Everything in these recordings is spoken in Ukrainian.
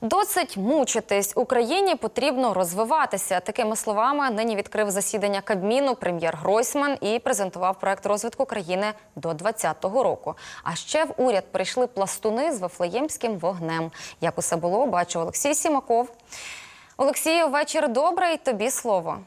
Досить мучитись Україні потрібно розвиватися. Такими словами нині відкрив засідання Кабміну прем'єр Гройсман і презентував проект розвитку країни до 2020 року. А ще в уряд прийшли пластуни з вифлеємським вогнем. Як усе було, бачив Олексій Сімаков. Олексію, вечір добрий. Тобі слово.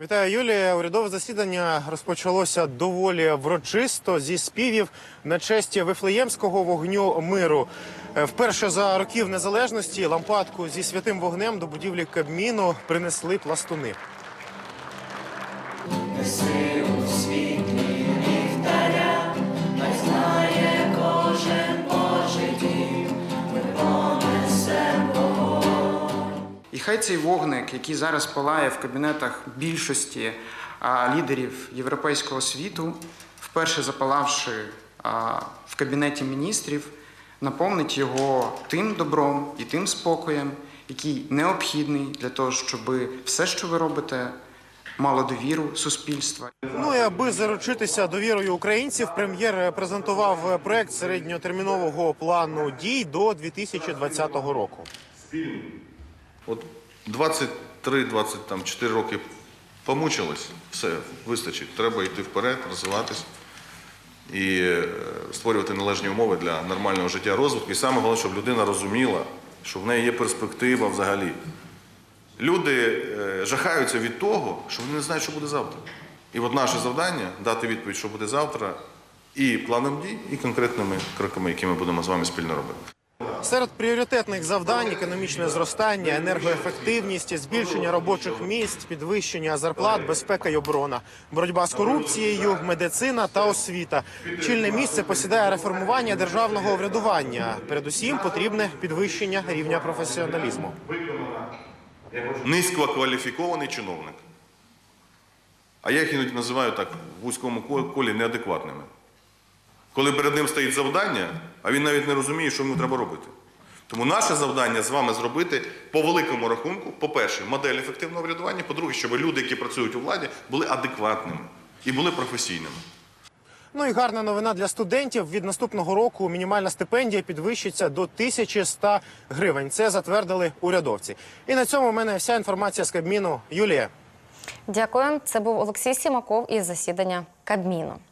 Вітаю, Юлія. Урядове засідання розпочалося доволі врочисто зі співів на честь Вифлеємського вогню миру. Е, Вперше за років незалежності лампадку зі святим вогнем до будівлі Кабміну принесли пластуни. І хай цей вогник, який зараз палає в кабінетах більшості а, лідерів європейського світу, вперше запалавши а, в кабінеті міністрів, наповнить його тим добром і тим спокоєм, який необхідний для того, щоб все, що ви робите, мало довіру суспільства. Ну і аби заручитися довірою українців, прем'єр презентував проект середньотермінового плану дій до 2020 року. От 23-24 роки помучились, все, вистачить. Треба йти вперед, розвиватись і е, створювати належні умови для нормального життя розвитку. І саме головне, щоб людина розуміла, що в неї є перспектива взагалі. Люди е, жахаються від того, що вони не знають, що буде завтра. І от наше завдання дати відповідь, що буде завтра, і планом дій, і конкретними кроками, які ми будемо з вами спільно робити. Серед пріоритетних завдань економічне зростання, енергоефективність, збільшення робочих місць, підвищення зарплат, безпека й оборона, боротьба з корупцією, медицина та освіта. Чільне місце посідає реформування державного врядування. Передусім потрібне підвищення рівня професіоналізму. низькокваліфікований чиновник. А я їх іноді називаю так в вузькому колі неадекватними. Коли перед ним стоїть завдання, а він навіть не розуміє, що йому треба робити. Тому наше завдання з вами зробити по великому рахунку, по-перше, модель ефективного врядування, по-друге, щоб люди, які працюють у владі, були адекватними і були професійними. Ну і гарна новина для студентів. Від наступного року мінімальна стипендія підвищиться до 1100 гривень. Це затвердили урядовці. І на цьому в мене вся інформація з Кабміну. Юлія. Дякую. Це був Олексій Сімаков із засідання Кабміну.